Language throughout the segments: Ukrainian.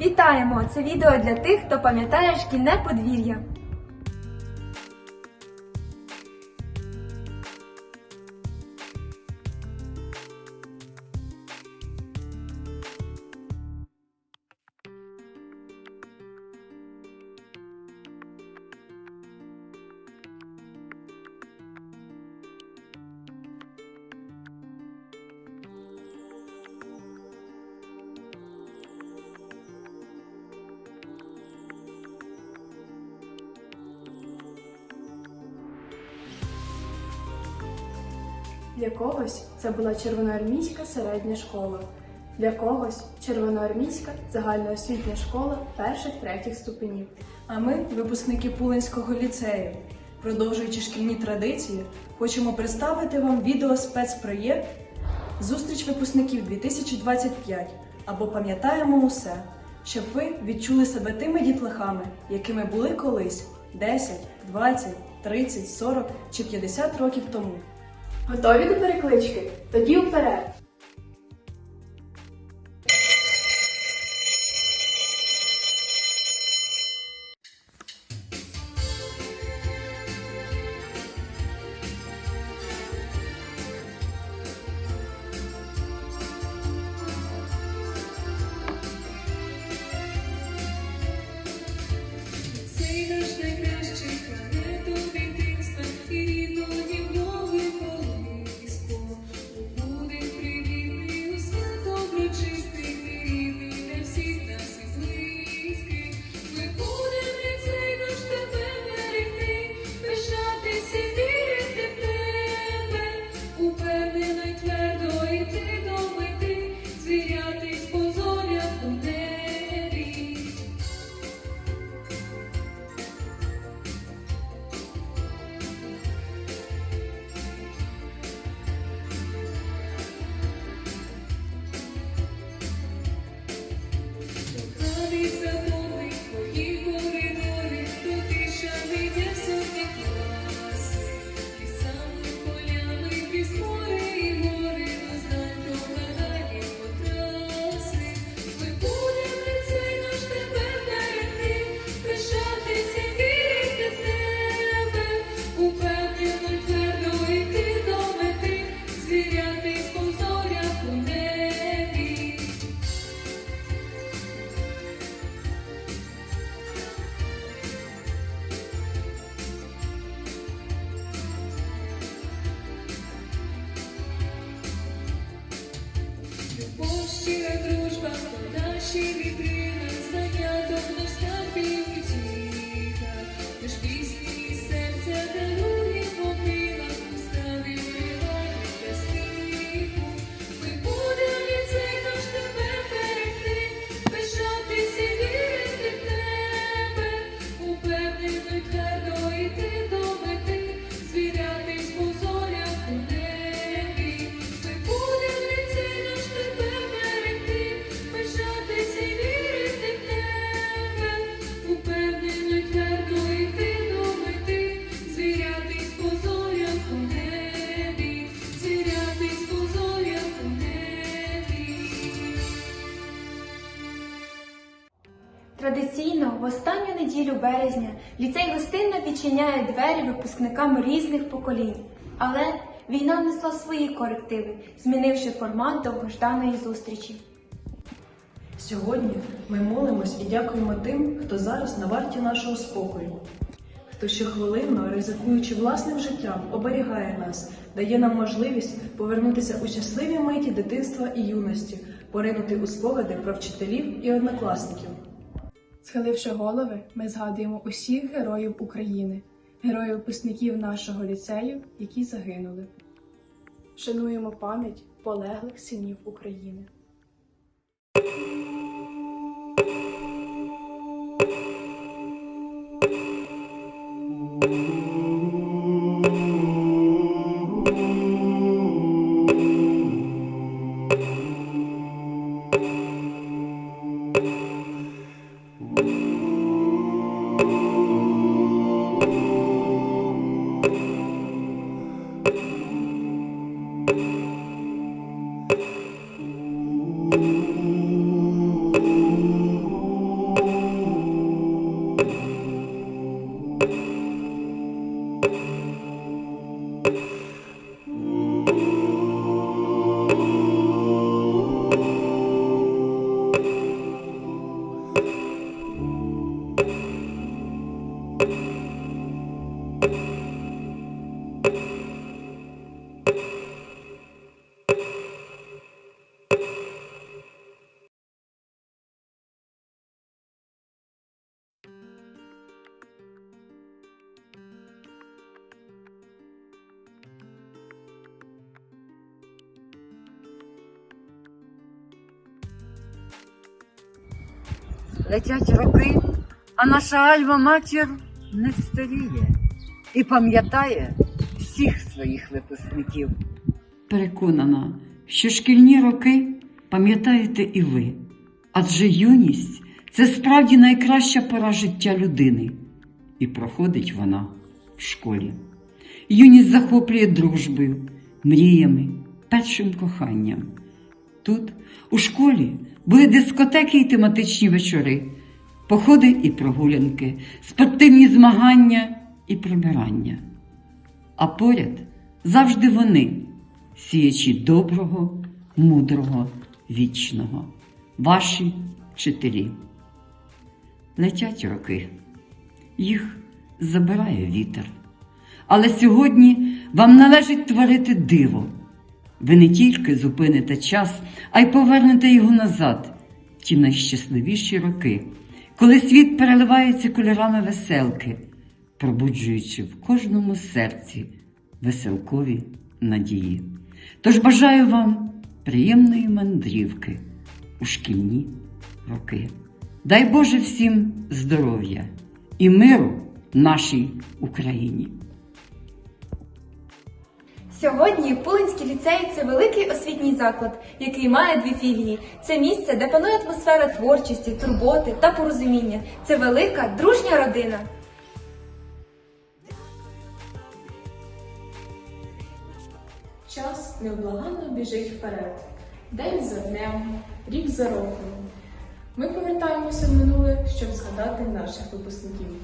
Вітаємо! Це відео для тих, хто пам'ятає шкільне подвір'я. Для когось це була червоноармійська середня школа, для когось червоноармійська загальноосвітня школа перших третіх ступенів. А ми, випускники Пулинського ліцею, продовжуючи шкільні традиції, хочемо представити вам відео спецпроєкт Зустріч випускників 2025 або пам'ятаємо усе, щоб ви відчули себе тими дітлахами, якими були колись 10, 20, 30, 40 чи 50 років тому. Готові до переклички? Тоді вперед! В останню неділю березня ліцей гостинно відчиняє двері випускникам різних поколінь. Але війна внесла свої корективи, змінивши формат довгожданої зустрічі. Сьогодні ми молимось і дякуємо тим, хто зараз на варті нашого спокою, хто щохвилинно, ризикуючи власним життям, оберігає нас, дає нам можливість повернутися у щасливі миті дитинства і юності, поринути у спогади про вчителів і однокласників. Схиливши голови, ми згадуємо усіх героїв України, героїв випускників нашого ліцею, які загинули. Шануємо пам'ять полеглих синів України. Música Летять роки, а наша альма-матір не старіє і пам'ятає всіх своїх випускників. Переконана, що шкільні роки пам'ятаєте і ви, адже юність це справді найкраща пора життя людини, і проходить вона в школі. Юність захоплює дружбою, мріями, першим коханням. Тут, у школі, були дискотеки і тематичні вечори, походи і прогулянки, спортивні змагання і прибирання. А поряд завжди вони, сіячі доброго, мудрого, вічного, ваші вчителі. Летять роки, їх забирає вітер. Але сьогодні вам належить творити диво. Ви не тільки зупините час, а й повернете його назад, ті найщасливіші роки, коли світ переливається кольорами веселки, пробуджуючи в кожному серці веселкові надії. Тож бажаю вам приємної мандрівки у шкільні роки. Дай Боже всім здоров'я і миру нашій Україні. Сьогодні Пулинський ліцей це великий освітній заклад, який має дві філії. Це місце, де панує атмосфера творчості, турботи та порозуміння. Це велика дружня родина. Час невблаганно біжить вперед. День за днем, рік за роком. Ми повертаємося в минуле, щоб згадати наших випускників.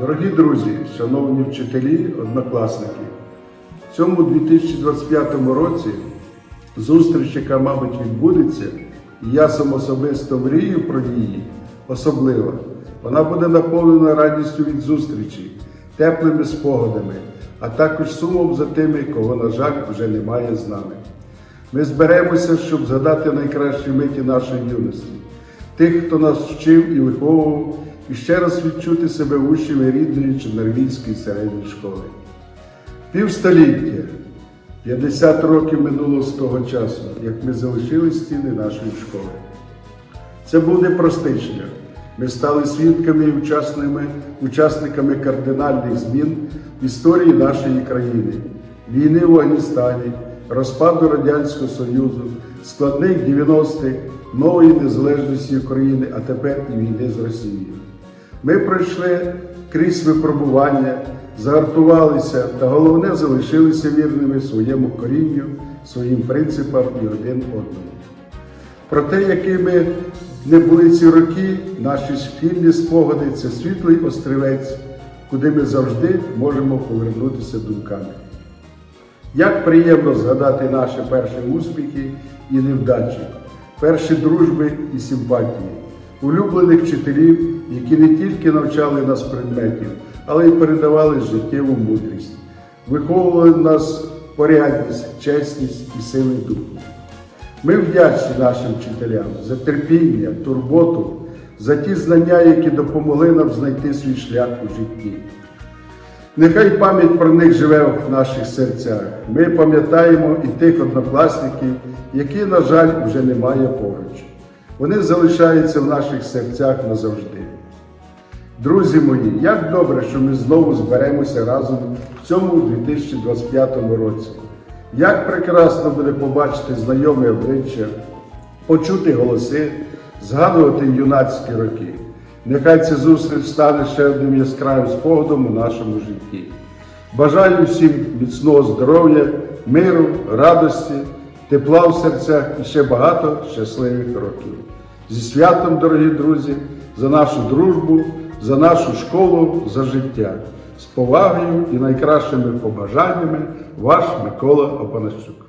Дорогі друзі, шановні вчителі, однокласники, в цьому 2025 році зустріч, яка, мабуть, відбудеться, і я сам особисто мрію про її, особлива. Вона буде наповнена радістю від зустрічі, теплими спогадами, а також сумом за тими, кого, на жаль, вже немає з нами. Ми зберемося, щоб згадати найкращі миті нашої юності, тих, хто нас вчив і виховував, і ще раз відчути себе учнями рідної Чорнорвільської середньої школи. Півстоліття, 50 років минуло з того часу, як ми залишили стіни нашої школи. Це був непростий. Ми стали свідками і учасниками, учасниками кардинальних змін в історії нашої країни, війни в Афганістані, розпаду Радянського Союзу, складних 90-х, нової незалежності України, а тепер і війни з Росією. Ми пройшли крізь випробування, загартувалися та головне залишилися вірними своєму корінню, своїм принципам і один одному. Про те, якими не були ці роки, наші шкільні спогади це світлий острівець, куди ми завжди можемо повернутися думками. Як приємно згадати наші перші успіхи і невдачі, перші дружби і симпатії, улюблених вчителів, які не тільки навчали нас предметів, але й передавали життєву мудрість, виховували в нас порядність, чесність і сили духу. Ми вдячні нашим вчителям за терпіння, турботу, за ті знання, які допомогли нам знайти свій шлях у житті. Нехай пам'ять про них живе в наших серцях. Ми пам'ятаємо і тих однокласників, які, на жаль, вже немає поруч. Вони залишаються в наших серцях назавжди. Друзі мої, як добре, що ми знову зберемося разом в цьому 2025 році. Як прекрасно буде побачити знайомі обличчя, почути голоси, згадувати юнацькі роки. Нехай ця зустріч стане ще одним яскравим спогадом у нашому житті. Бажаю всім міцного здоров'я, миру, радості, тепла в серцях і ще багато щасливих років. Зі святом, дорогі друзі, за нашу дружбу, за нашу школу за життя. З повагою і найкращими побажаннями ваш Микола Опанасюк.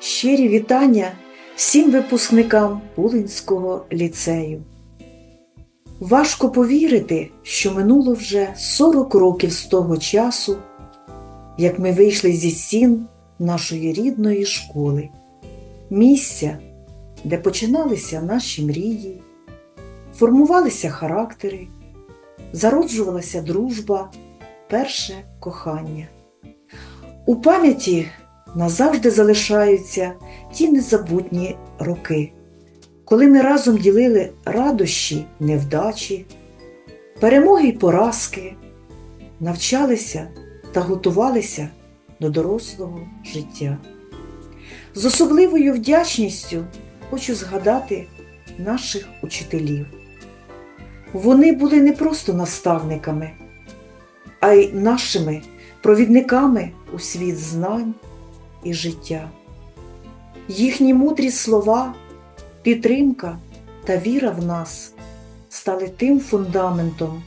Щирі вітання всім випускникам Пулинського ліцею. Важко повірити, що минуло вже 40 років з того часу, як ми вийшли зі стін нашої рідної школи, місця, де починалися наші мрії, формувалися характери, зароджувалася дружба, перше кохання. У пам'яті назавжди залишаються ті незабутні роки, коли ми разом ділили радощі, невдачі, перемоги й поразки, навчалися та готувалися до дорослого життя. З особливою вдячністю хочу згадати наших учителів. Вони були не просто наставниками, а й нашими провідниками у світ знань і життя. Їхні мудрі слова, підтримка та віра в нас стали тим фундаментом,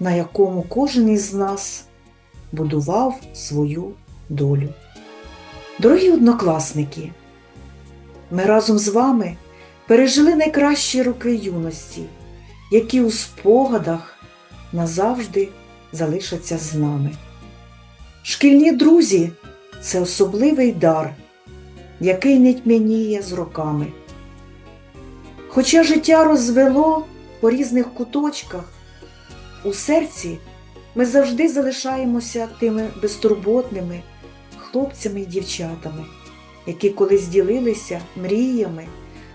на якому кожен із нас будував свою долю. Дорогі однокласники, ми разом з вами пережили найкращі роки юності, які у спогадах назавжди залишаться з нами. Шкільні друзі це особливий дар, який не тьмяніє з роками. Хоча життя розвело по різних куточках, у серці ми завжди залишаємося тими безтурботними хлопцями і дівчатами, які колись ділилися мріями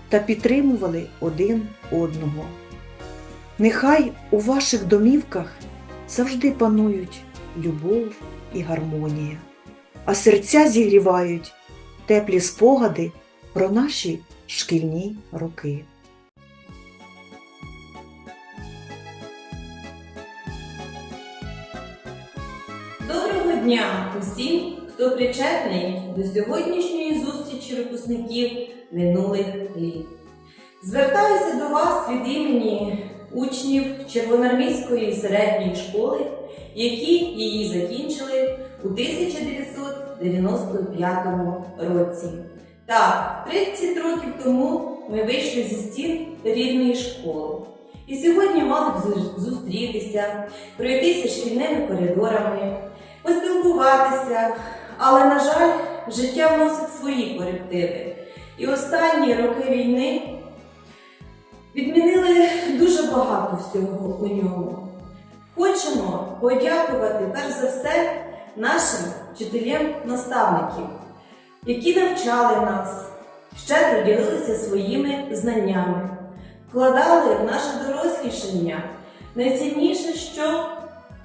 та підтримували один одного. Нехай у ваших домівках завжди панують любов і гармонія а серця зігрівають теплі спогади про наші шкільні роки. Доброго дня усім, хто причетний до сьогоднішньої зустрічі випускників минулих літ. Звертаюся до вас від імені учнів Червоноармійської середньої школи, які її закінчили у 1995 році. Так, 30 років тому ми вийшли зі стін рідної школи. І сьогодні мали б зустрітися, пройтися шкільними коридорами, поспілкуватися, але, на жаль, життя вносить свої корективи. І останні роки війни відмінили дуже багато всього у ньому. Хочемо подякувати перш за все нашим вчителям-наставників, які навчали нас, щедро ділилися своїми знаннями, вкладали в наше дорослішання найцінніше, що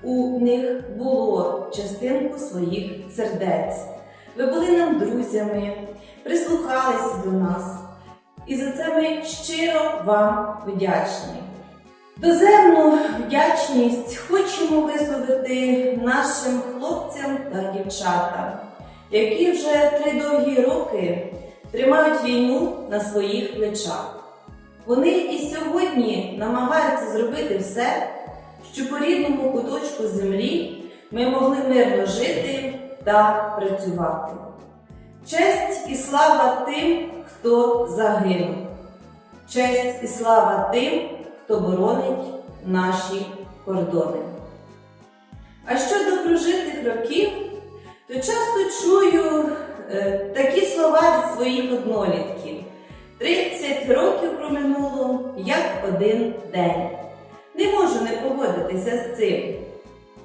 у них було частинку своїх сердець. Ви були нам друзями, прислухалися до нас, і за це ми щиро вам вдячні. Доземну вдячність хочемо висловити нашим хлопцям та дівчатам, які вже три довгі роки тримають війну на своїх плечах. Вони і сьогодні намагаються зробити все, щоб по рідному куточку землі ми могли мирно жити та працювати. Честь і слава тим, хто загинув. Честь і слава тим, хто боронить наші кордони. А щодо прожитих років, то часто чую е, такі слова від своїх однолітків. 30 років проминуло, як один день. Не можу не погодитися з цим.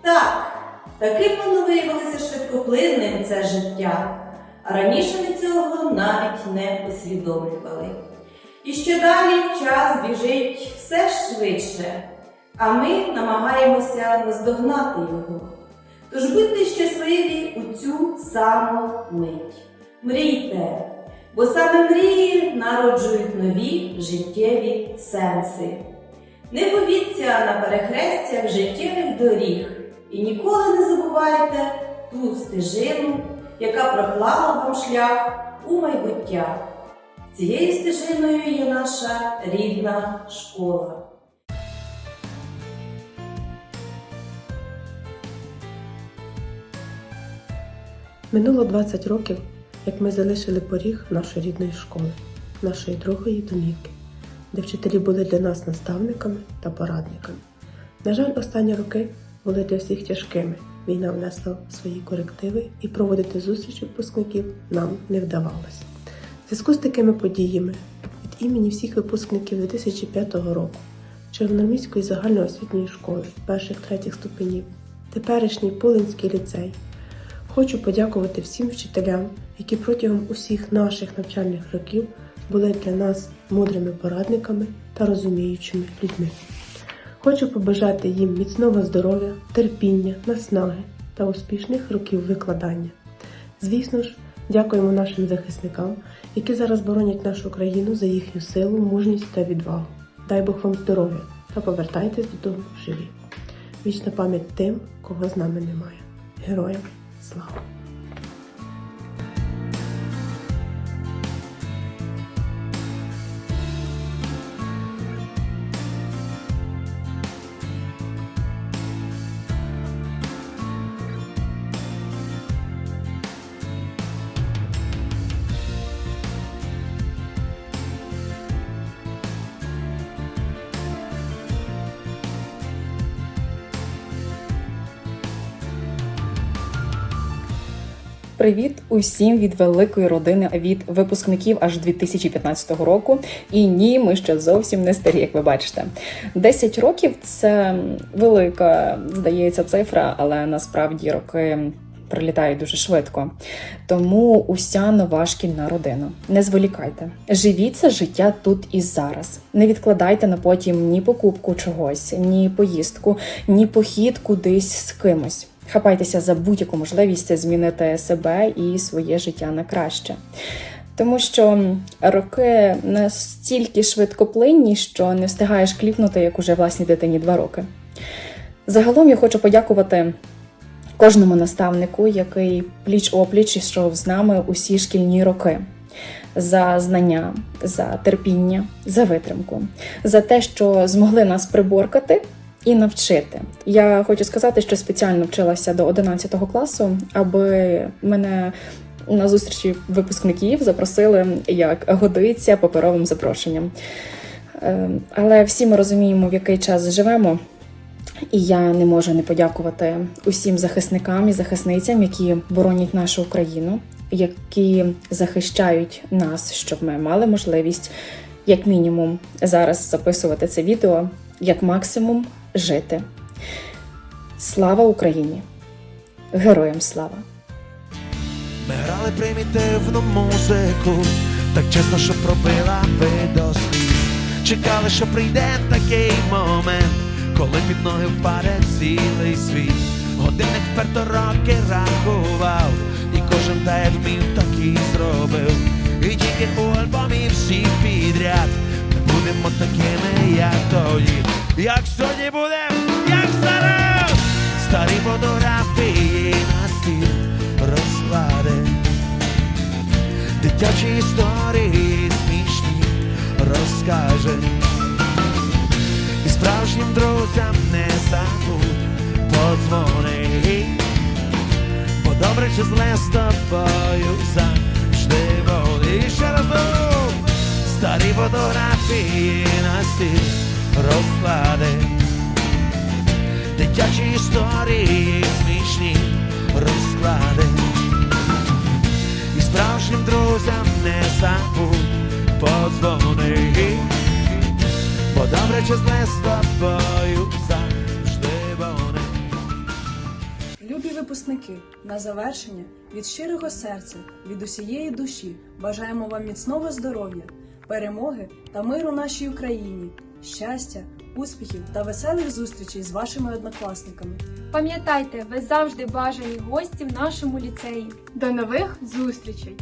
Так, таким воно виявилося швидкоплинним це життя, а раніше ми цього навіть не усвідомлювали. І що далі час біжить все швидше, а ми намагаємося наздогнати його. Тож будьте щасливі у цю саму мить. Мрійте, бо саме мрії народжують нові життєві сенси. Не повіться на перехрестях життєвих доріг і ніколи не забувайте ту стежину, яка проклала вам шлях у майбуття. Цією стежиною є наша рідна школа. Минуло 20 років, як ми залишили поріг нашої рідної школи, нашої другої домівки, де вчителі були для нас наставниками та порадниками. На жаль, останні роки були для всіх тяжкими. Війна внесла свої корективи і проводити зустріч випускників нам не вдавалося. В зв'язку з такими подіями від імені всіх випускників 2005 року Червономіської загальноосвітньої школи перших третіх ступенів, теперішній Пулинський ліцей, Хочу подякувати всім вчителям, які протягом усіх наших навчальних років були для нас мудрими порадниками та розуміючими людьми. Хочу побажати їм міцного здоров'я, терпіння, наснаги та успішних років викладання. Звісно ж, дякуємо нашим захисникам, які зараз боронять нашу країну за їхню силу, мужність та відвагу. Дай Бог вам здоров'я та повертайтесь додому живі. Вічна пам'ять тим, кого з нами немає. Героям слава! Привіт усім від великої родини від випускників аж 2015 року. І ні, ми ще зовсім не старі, як ви бачите. 10 років це велика, здається, цифра, але насправді роки. Прилітають дуже швидко, тому уся нова шкільна родина. Не зволікайте, живіть це життя тут і зараз. Не відкладайте на потім ні покупку чогось, ні поїздку, ні похід кудись з кимось. Хапайтеся за будь-яку можливість змінити себе і своє життя на краще. Тому що роки настільки швидкоплинні, що не встигаєш кліпнути, як уже власній дитині два роки. Загалом я хочу подякувати кожному наставнику, який пліч-опліч ішов з нами усі шкільні роки. За знання, за терпіння, за витримку, за те, що змогли нас приборкати і навчити. Я хочу сказати, що спеціально вчилася до 11 класу, аби мене на зустрічі випускників запросили як годиться паперовим запрошенням. Е, Але всі ми розуміємо, в який час живемо. І я не можу не подякувати усім захисникам і захисницям, які боронять нашу Україну, які захищають нас, щоб ми мали можливість, як мінімум, зараз записувати це відео, як максимум жити. Слава Україні! Героям слава! Ми грали примітивну музику, так чесно, що пробила би до сліз. Чекали, що прийде такий момент, коли під ноги впаде цілий світ. Годинник вперто роки рахував, і кожен та як вмів, так і зробив. І тільки у альбомі всі підряд ми будемо такими, як тоді. Як сьогодні будем, як зараз, старі фотографії на стіл розклади, дитячі історії смішні розкаже. І справжнім друзям не забудь подзвони, бо добре чи зле з тобою завжди буде. І ще разом старі фотографії на стіл розклади, дитячі історії смішні розклади. І справжнім друзям не забудь подзвони, бо добре чи зле з тобою завжди вони. Любі випускники, на завершення від щирого серця, від усієї душі бажаємо вам міцного здоров'я, перемоги та миру нашій Україні, щастя, успіхів та веселих зустрічей з вашими однокласниками. Пам'ятайте, ви завжди бажані гості в нашому ліцеї. До нових зустрічей!